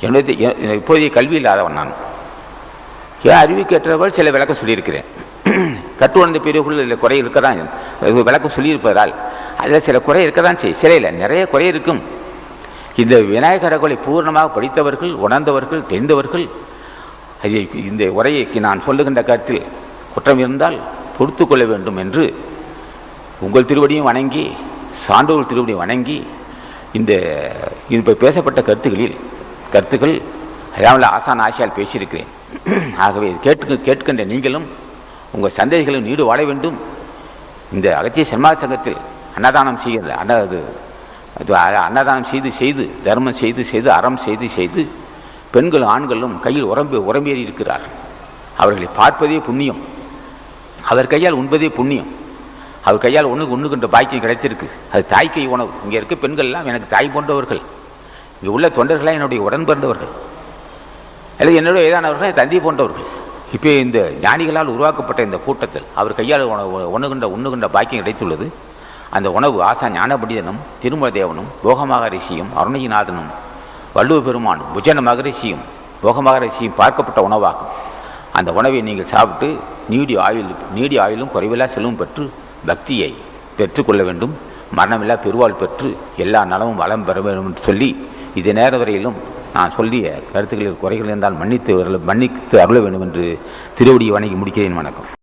என்னுடைய இப்போதைய கல்வி இல்லாதவன் நான். ஏன் அறிவுக்கேற்றவர்கள் சில விளக்கம் சொல்லியிருக்கிறேன். கற்று வந்த பெரியவர்கள் இதில் குறை இருக்க தான் விளக்கம் சொல்லியிருப்பதால் அதில் சில குறை இருக்க தான் செய்யும் சிலையில் நிறைய குறை இருக்கும். இந்த விநாயகர் பூர்ணமாக படித்தவர்கள் உணர்ந்தவர்கள் தெரிந்தவர்கள் அதை இந்த உரையை நான் சொல்லுகின்ற கருத்தில் குற்றம் இருந்தால் பொறுத்து கொள்ள வேண்டும் என்று உங்கள் திருவடியும் வணங்கி சான்றோர் திருவடியும் வணங்கி இந்த இப்போ பேசப்பட்ட கருத்துக்களில் கருத்துக்கள் அதாவது ஆசான் ஆசையால் பேசியிருக்கிறேன். ஆகவே கேட்டு கேட்கின்ற நீங்களும் உங்கள் சந்தேகங்களும் நீடு வாழ வேண்டும். இந்த அகத்திய சன்மாத சங்கத்தில் அன்னதானம் செய்ய அன்ன அது அன்னதானம் செய்து செய்து தர்மம் செய்து செய்து அறம் செய்து செய்து பெண்களும் ஆண்களும் கையில் உரம்பு உரம்பேறி இருக்கிறார் அவர்களை பார்ப்பதே புண்ணியம். அவர் கையால் உண்பதே புண்ணியம். அவர் கையால் ஒன்றுக்கு உண்ணுகின்ற பாக்கியம் கிடைத்திருக்கு. அது தாய்க்கை உணவு. இங்கே இருக்க பெண்கள்லாம் எனக்கு தாய் போன்றவர்கள். இங்கே உள்ள தொண்டர்களாக என்னுடைய உடன் பிறந்தவர்கள். அல்லது என்னோட ஏதானவர்கள் தந்தி தந்தை போன்றவர்கள். இப்போ இந்த ஞானிகளால் உருவாக்கப்பட்ட இந்த கூட்டத்தில் அவர் கையால் உணவுகின்ற உண்ணுகின்ற பாக்கியம் கிடைத்துள்ளது. அந்த உணவு ஆசா ஞானபண்டிதனும் திருமல தேவனும் போகமகரிஷியும் அருணகிநாதனும் வள்ளுவ பெருமானும் புஜன மகரிஷியும் போகமகரிஷியும் பார்க்கப்பட்ட உணவாகும். அந்த உணவை நீங்கள் சாப்பிட்டு நீடி ஆயுள் நீடி ஆயுளும் குறைவில்லா செல்வம் பெற்று பக்தியை பெற்றுக்கொள்ள வேண்டும். மரணமில்லா பெருவாள் பெற்று எல்லா நலமும் வளம் பெற வேண்டும் என்று சொல்லி இது நேர வரையிலும் நான் சொல்லிய கருத்துக்களில் குறைகள் இருந்தால் மன்னித்து மன்னித்து அருள வேண்டும் என்று திருவடியை வணங்கி முடிக்கிறேன். வணக்கம்.